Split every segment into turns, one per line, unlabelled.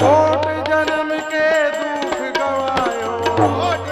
ਕੋਟ ਜਨਮ ਕੇ ਦੁਖ ਗਵਾਇਓ।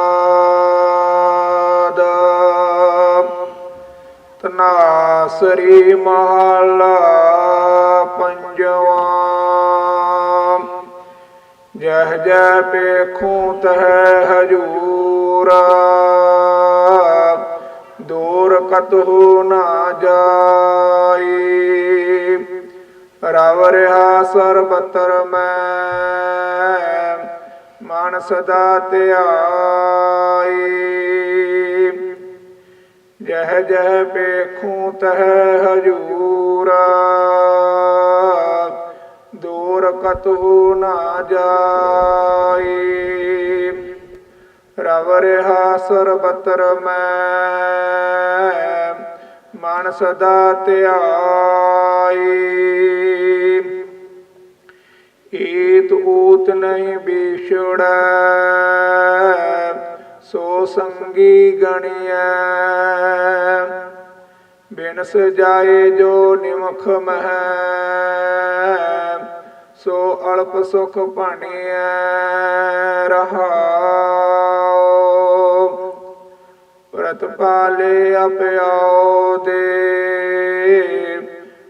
ਤਨਾਸਰੀ ਮਹਲਾ ਪੰਜਵਾਂ। ਜਹ ਜੈ ਪੇਖੂ ਤਹ ਹਜੂਰ। ਦੂਰ ਕਤਹੁ ਨਾ ਜਾਈ। ਰਵ ਰਿਹਾ ਸਰਬਤਰ ਮੈਂ ਮਨ ਸਦਾ ਧਿਆਈ। ਜਹ ਜਹ ਪੇਖੂ ਤਹ ਹਜੂਰ, ਦੂਰ ਕਤੂ ਨਾ ਜਾਈ। ਰਵ ਰਿਹਾ ਸਰਬਤਰ ਮੈਂ ਮਨ ਸਦਾ ਧਿਆਈ। ਏਤ ਊਤ ਨਹੀਂ ਵਿਛੜੈ ਸੋ ਸੰਗੀ ਗਣੀਐ। ਬਿਨਸ ਜਾਏ ਜੋ ਨਿਮਖ ਮਹਿ। ਸੋ ਅਲਪ ਸੁਖ ਭਾਣੀਐ ਰਹਾਉ। ਪ੍ਰਤ ਪਾਲੇ ਅਪਿਆਉ ਦੇ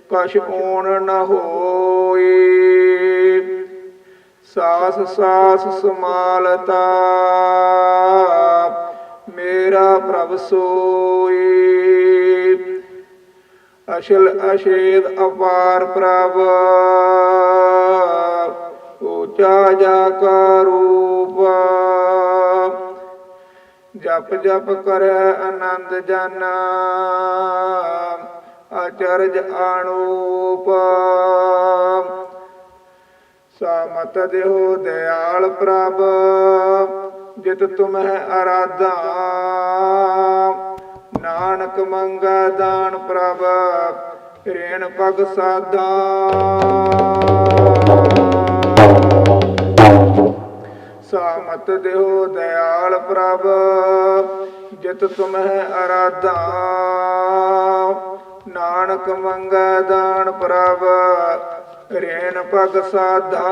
ਕਛ ਊਣ ਨ ਹੋਈ। ਸਾਸ ਸਾਸ ਸਮਾਲਤਾ, ਮੇਰਾ ਪ੍ਰਭ ਸੋਈ। ਅਸ਼ਲ ਅਸ਼ੇਦ ਅਪਾਰ ਪ੍ਰਭ ਊਚਾ ਜਾ ਕਾ ਰੂਪ। ਜਪ ਜਪ ਕਰੈ ਆਨੰਦ ਜਨ, ਅਚਰਜ ਆਨੂਪ ਸਾਮਤ ਦੇਹੋ ਦਿਆਲ ਪ੍ਰਭ, ਜਿਤ ਤੁਮਹਿ ਅਰਾਧਾ। ਨਾਨਕ ਮੰਗਾ ਦਾਨ ਪ੍ਰਭ, ਰੇਣ ਪਗ ਸਾਧਾ ਸਾਮਤ ਦੇਹੋ ਦਿਆਲ ਪ੍ਰਭ, ਜਿਤ ਤੁਮਹਿ ਅਰਾਧਾ। ਨਾਨਕ ਮੰਗਾ ਦਾਨ ਪ੍ਰਭ ਰੇਨ ਪਗ ਸਾਧਾ